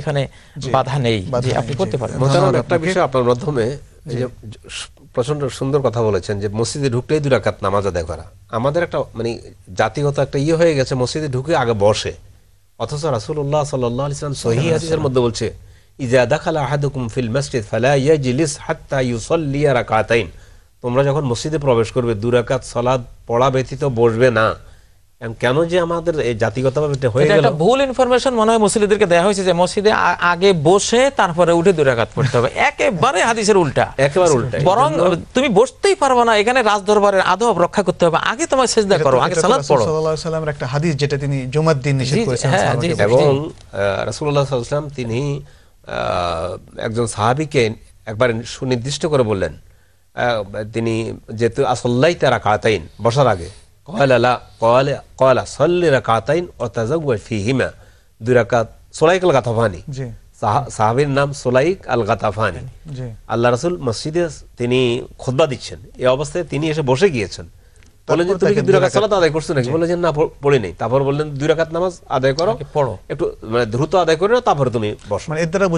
এখানে বাধা নেই যে আপনি করতে পারেন ধন্যবাদ একটা বিষয় আপনার মাধ্যমে এই যে প্রচণ্ড সুন্দর কথা বলেছেন যে মসজিদে ঢুকলেই দুই রাকাত নামাজ আদায় করা। আমাদের একটা মানে জাতিগত একটা ইয়ে হয়ে গেছে মসজিদে ঢুকে আগে বসে। অথচ রাসূলুল্লাহ সাল্লাল্লাহু আলাইহি ওয়াসাল্লাম সহিহ হাদিসের মধ্যে বলছে ইজা দাখালা আহাদুকুম ফিল মসজিদ ফালা ইয়াজলিস হাত্তা ইউসাল্লি রাকাতাইন। তোমরা যখন মসজিদে প্রবেশ করবে দুই রাকাত সালাত পড়া ব্যতীত বসবে না। কেন যে আমাদের এই জাতিগতভাবে এটা হয়ে গেল একটা ভুল ইনফরমেশন মনে হয় মুসলিমদেরকে দেওয়া হয়েছে যে মসজিদে আগে বসে তারপরে উঠে দুই রাকাত পড়তে হবে। একেবারে হাদিসের উল্টা। একেবারে উল্টা। বরং তুমি বসতেই পারবে না এখানে রাজদরবারের আদব রক্ষা করতে হবে। আগে তোমার সেজদা করো আগে সালাত পড়ো। সাল্লাল্লাহু আলাইহি সাল্লামের একটা হাদিস যেটা তিনি জুমার দিন নিষেধ করেছেন হ্যাঁ, সাহাবাকে জি, বলতে। এবং রাসুল্লাহ সাল্লাম তিনি আহ, একজন সাহাবিকে একবার সুনির্দিষ্ট করে বললেন আহ, তিনি যেহেতু আসল্লাই তারা কাতাইন বসার আগে। কয়লা কয়লা কয়লা সল্লিরা কাতাইন ও তাজাউয়া ফিহিমা দুই রাকাত সোলাইক আল গাতাফানি জি নাম সোলাইক আল গাতাফানি আল্লাহ রাসুল মসজিদে তিনি খুতবা দিচ্ছেন। এই অবস্থায় তিনি এসে বসে গিয়েছেন। বললেন যে তুমি কি দুই রাকাত সালাত আদায় করছ নাকি? বলেছেন না পড়- নাই। তারপর বললেন দুই রাকাত নামাজ আদায় করো। পড়ো। একটু মানে দ্রুত আদায় করে তারপরে তুমি বসো। মানে এর দ্বারা